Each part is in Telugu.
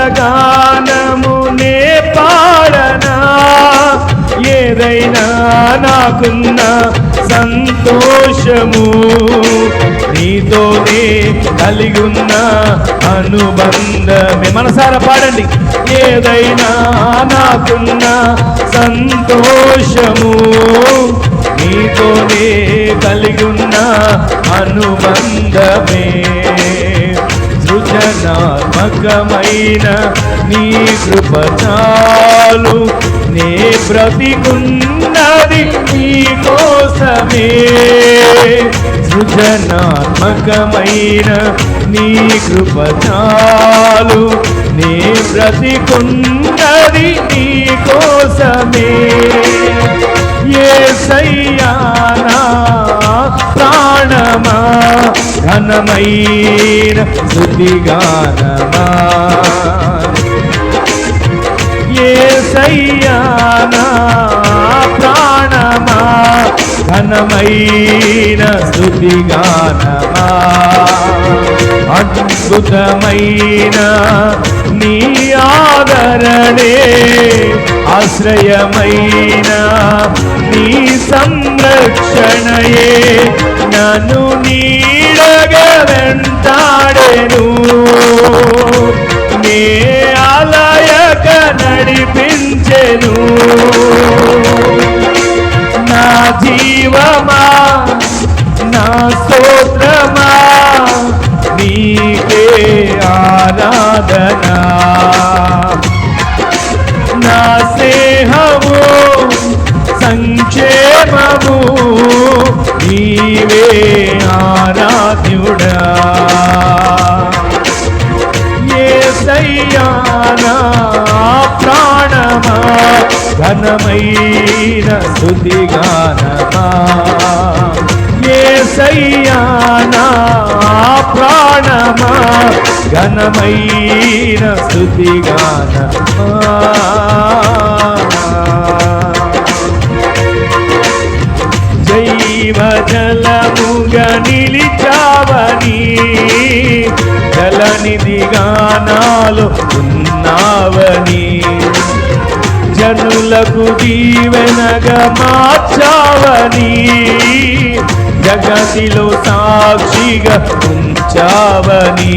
ఆనందగానమునే పాడనా? ఏదైనా నాకున్న సంతోషము నీతోనే కలిగి ఉన్న అనుబంధమే. మనసారా పాడండి. ఏదైనా నాకున్న సంతోషము నీతోనే కలిగి ఉన్న అనుబంధమే. సృజనాత్మకమైన నీ కృపచాలు నే బ్రతికున్నది నీ కోసమే. సృజనాత్మకమైన నీ కృపచాలు నే బ్రతికున్నది నీ కోసమే. ఏ సై ఘనమైన శృతిగానమా? ఏ సయ్యానా ప్రాణమా? ఘనమైన స్థుతిగానమా అద్భుతమైన నీ ఆదరణే ఆశ్రయమైన నీ సంరక్షణయే నను నీ నీడగా వెంటాడేను నీ ఆలయక నడిపించెను. నా జీవమా నా స్తోత్రమా నీకే ఆరాధనా. నా స్నేహము సంక్షేమము నీవే ఆరా ఆరాధ్యుడా ఏసయ్యానా ప్రాణమా ఘనమైన శుతిగానమా ఏ సయ్యానా ప్రాణమా ఘనమైన స్థుతిగానమా జైవ జలముగా నిలిచావని జలనిధిగా నాలో ఉన్నావని జనులకు దీవెనగా మార్చావని జగతిలో సాక్షిగా ఉంచావని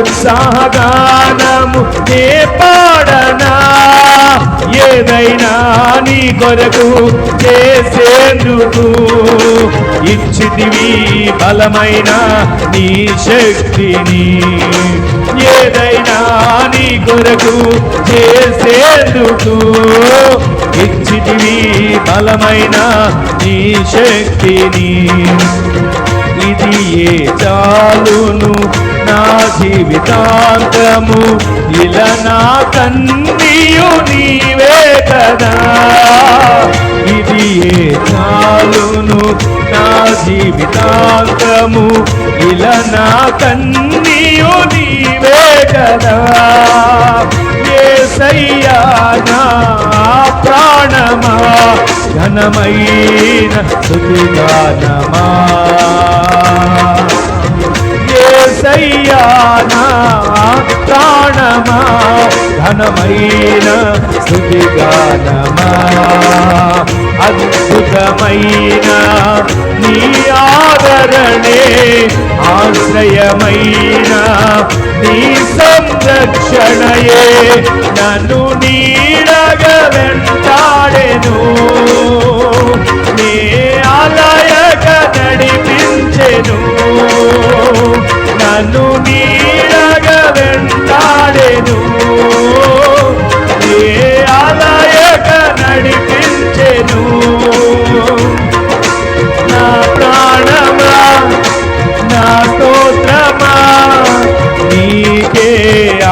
ఉత్సాహగానము నే పాడనా? ఏదైనా నీ కొరకు చేసేందుకు ఇచ్చితివి బలమైన నీ శక్తిని. ఏదైనా నీ కొరకు చేసేందుకు ఇచ్చితివి బలమైన నీ శక్తిని. ఇది ఏ చాలును? నా జీవితాంతము ఇలా నా తండ్రియు నీవే కదా. ఇది ఏ చాలును నా జీవితాంతము ఇలా నా తండ్రియు నీవే కదా. ఏసయ్యా నా ప్రాణమా ఘనమైన సుతిగానమా ఏసయ్యానా ప్రాణమా? ఘనమైన స్థుతిగానమా అద్భుతమైన నీ ఆదరణే ఆశ్రయమైన నీ సంరక్షణయే. నన్ను నీడగ వెంటాడెను నే ఆలయక నడిపించెను. నన్ను నీడగ వెంటాడెను ఏ ఆలయక నడిపించెను. నా ప్రాణమా నా స్తోత్రమా నీకే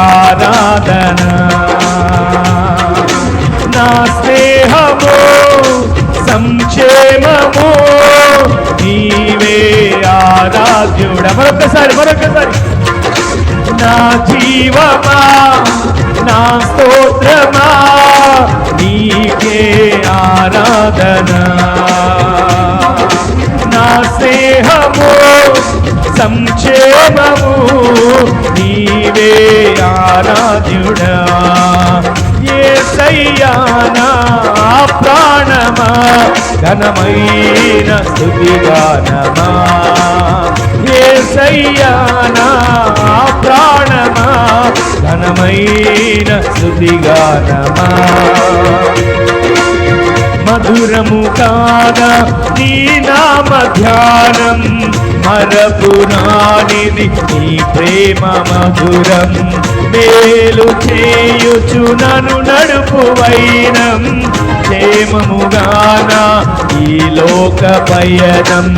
ఆరాధన. నా స్నేహము సంక్షేమము భాగ్యుడ మరొకసారి మరొకసారి నా జీవమా నా స్తోత్రమా నీకే ఆరాధన. నా స్నేహము సంక్షేమము నీవే ఆరాధ్యుడా. ఏ సయ్యానా ప్రాణమా ఘనమైన స్థుతిగానమా. ఏ ప్రాణమా ఘనమైన శృతిగానమా. మధురము కాదా నీ నామ ధ్యానం మరపురానిది నీ ప్రేమ మధురం. మేలు చేయుచు నన్ను నడుపు వైనం. క్షేమముగాన ఈ లోక పయనం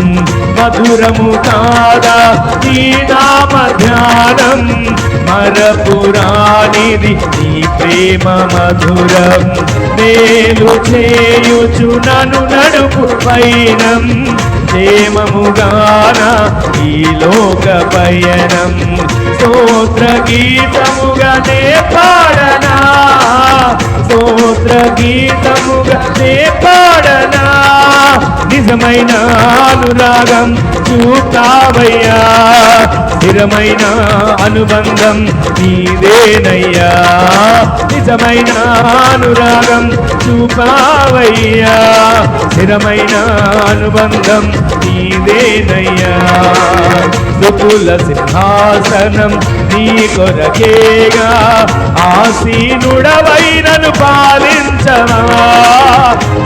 మధురము కాదా? నీ నామ ధ్యానం మరపురానిది నీ ప్రేమ మధురం. మేలు చేయుచు నను నడుపు పయనం క్షేమముగాన? ఈ లోక పయనం స్తోత్ర గీతముగానే పాడనా? స్తోత్ర గీతముగానే పాడనా? నిజమైన అనురాగం చూతావయ్యా. స్థిరమైన అనుబంధం నీదేనయ్యా. నిజమైన అనురాగం చూపావయ్యా స్థిరమైన అనుబంధం నీదేనయ్యా. దుకుల సింహాసనం నీ కొరకేగా. ఆసీనుడవైనను పాలించవా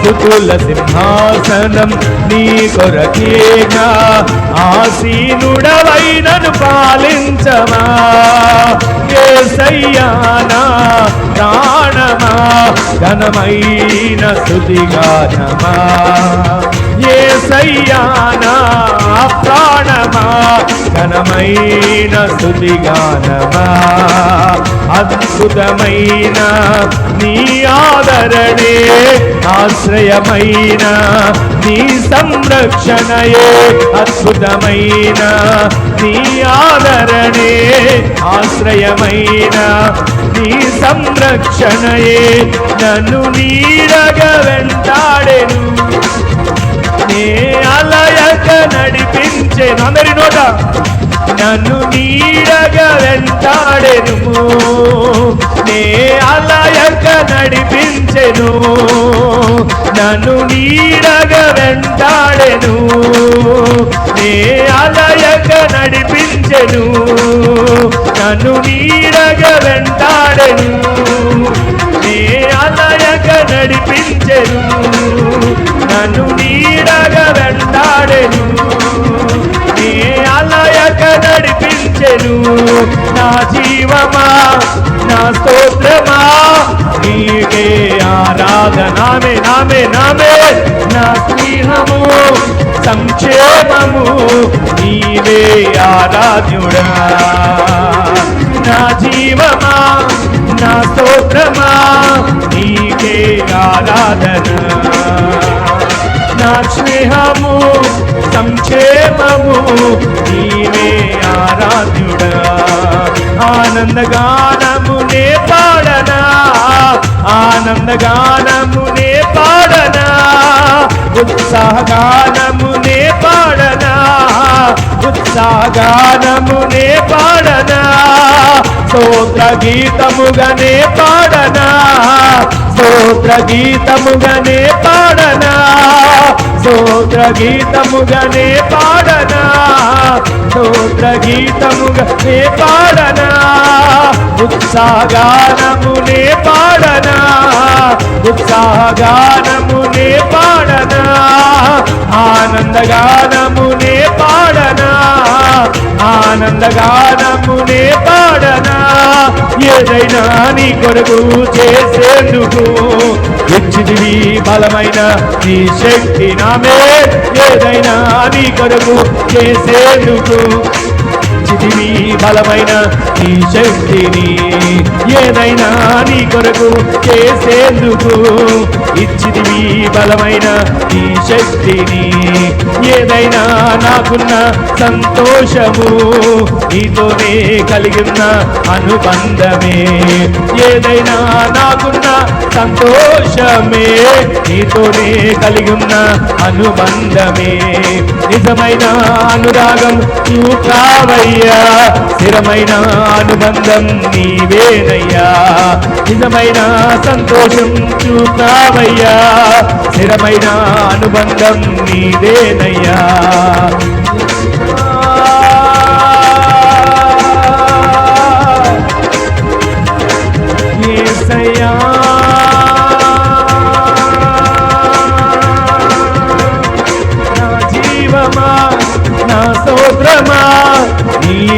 దుకుల సింహాసనం నీ కొరకేగా. ఆసీనుడవైనను పాలించవా ఏసయ్యానా ప్రాణమా ఘనమైన స్థుతిగానమా. ఏసయ్యానా ప్రాణమా? ఘనమైన స్థుతిగానమా అద్భుతమైన నీ ఆదరణే ఆశ్రయమైన నీ సంరక్షణయే అద్భుతమైన నీ ఆదరణే ఆశ్రయమైన నీ సంరక్షణయే. నన్ను నీడగ వెంటాడెను. నీ అలయక నడిపించే అందరి నోట. నన్ను నీడగా వెంటాడెను. నే అలయక నడిపించెను. నన్ను నీడగా వెంటాడెను. నే అలయక నడిపించెను. నన్ను నీడగా వెంటాడెను. నీ అలయక నడిపించెను. నన్ను నీడగా వెంటాడెను. నీ అలయక నడిపించెను. నా జీవమా నా స్తోత్రమా నీకే ఆరాధనామే నామే నామే. సంక్షేమము నీవే ఆరాధ్యుడా. నా జీవమా నా స్తోత్రమా నీకే ఆరాధన. నా స్నేహము సంక్షేమము నీవే ఆరాధ్యుడా. ఆనందగానమునే పాడనా ఆనందగానమునే పాడనా? ఉత్సాహగానమునే పాడనా? ఉత్సాహగానమునే పాడనా? స్తోత్ర గీతముగనే పాడనా? స్తోత్ర గీతముగనే పాడనా? స్తోత్ర గీతముగనే పాడనా? స్తోత్ర గీతముగనే పాడనా? ఉత్సాహగానమునే పాడనా? ఉత్సాహగానమునే పాడనా? ఆనందగానమునే పాడనా? ఆనందగానమునే పాడనా? ఏదైనా నీ కొరకు చేసేందుకు ఇచ్చిదివి బలమైన నీ శక్తి నామే. ఏదైనా నీ కొరకు చేసేందుకు చితివి బలమైన నీ శక్తిని ఏదైనా నీ కొరకు చేసేందుకు ఇచ్చిదివి బలమైన నీ శక్తిని ఏదైనా నాకున్న సంతోషము నీతోనే కలిగిన అనుబంధమే. ఏదైనా నాకున్న సంతోషమే నీతోనే కలిగిన అనుబంధమే. నిజమైన అనురాగం చూపావయ్యా స్థిరమైన అనుబంధం నీవేనయ్యా. నిజమైన సంతోషం చూపావయ్యా స్థిరమైన అనుబంధం నీవేనయ్యా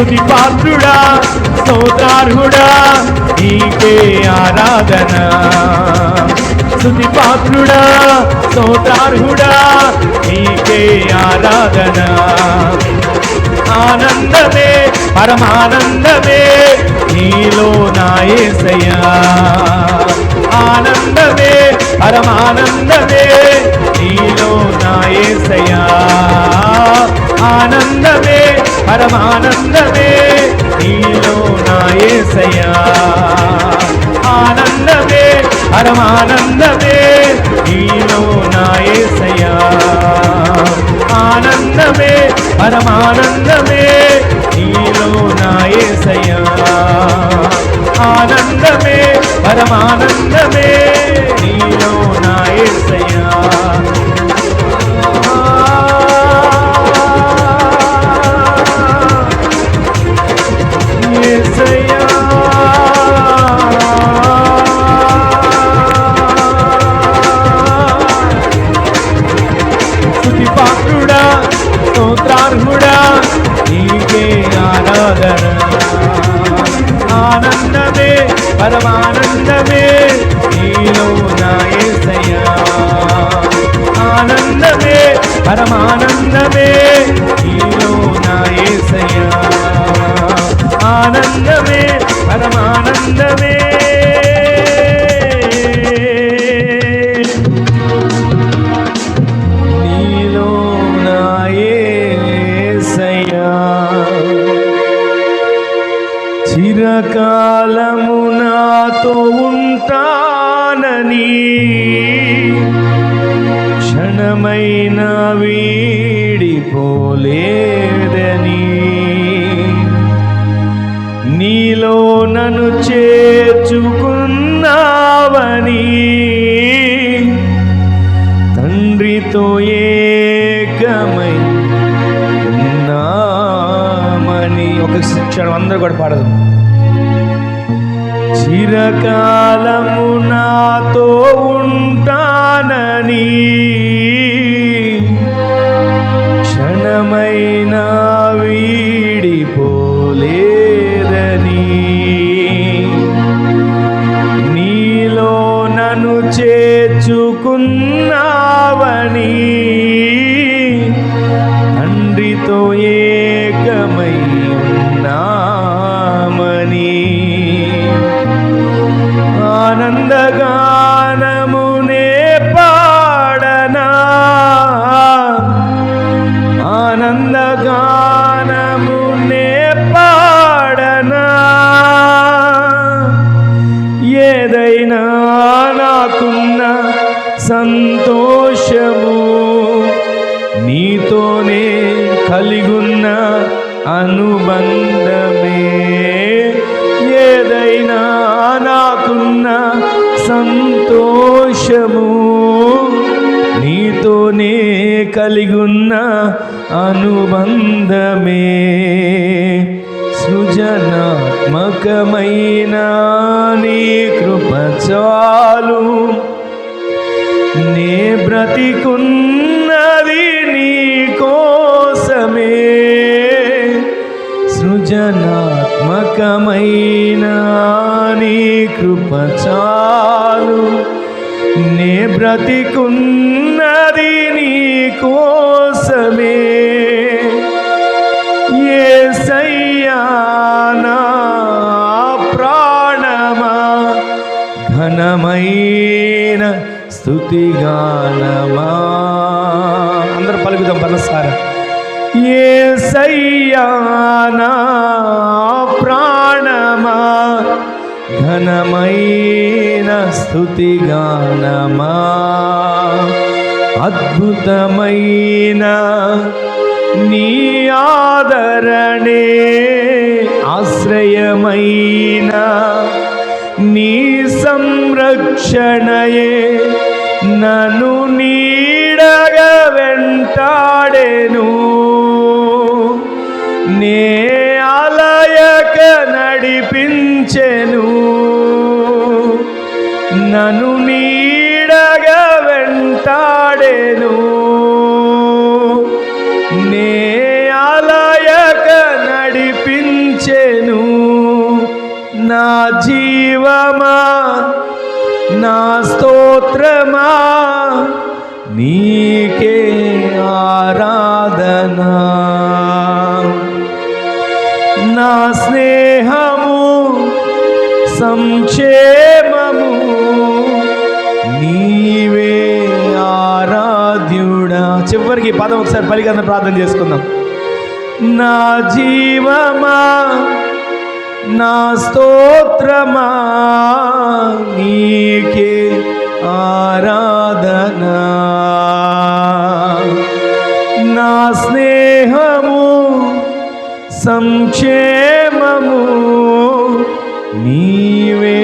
స్తుతి పాత్రుడా స్తోత్రార్హుడా నీకే ఆరాధన. స్థుతి పాత్రుడా స్తోత్రార్హుడా నీకే ఆరాధన. ఆనందమే పరమానందమే నీలో నాయసయా ఆనందమే పరమానందమే నీలో నాయసయా ఆనందమే పరమానందమే నీలో నాయసయా ఆనందమే పరమానందమే నీలో నాయసయా ఆనందమే పరమానందమే నీలో నాయసయా ఆనందమే పరమానందమే నీలో నాయసయా ఏకమై ఉన్నామని ఒక క్షణం అందరూ కూడా పాడదు. చిరకాలము నాతో ఉంటానని. కలిగున్న అనుబంధమే సృజనాత్మకమైన నీ కృప చాలు. నే బ్రతికున్నది నీ కోసమే సృజనాత్మకమైన నీ కృప చాలు. నే బ్రతికున్నది నీ కోసమే. యేసయ్యా నా ప్రాణమా ఘనమైన స్థుతిగానమా. అందరూ పలుకుదాం పలసారా ఏ సయ్యానా ప్రాణమా ఘనమైన స్థుతిగానమా. అద్భుతమైన నీ ఆదరణే ఆశ్రయమైన నీ సంరక్షణయే. నను నీడగా వెంటాడెను. నే అలయక నడిపించెను. నను వెంటాడెను నే ఆలయక నడిపించెను. నా జీవమా నా స్తోత్రమా నీకే ఆరాధనా. నా స్నేహము సంక్షే ఈ పదం ఒకసారి పలికన్న ప్రార్థన చేసుకుందాం. నా జీవమా నా స్తోత్రమా నీకే ఆరాధన. నా స్నేహము సంక్షేమము నీవే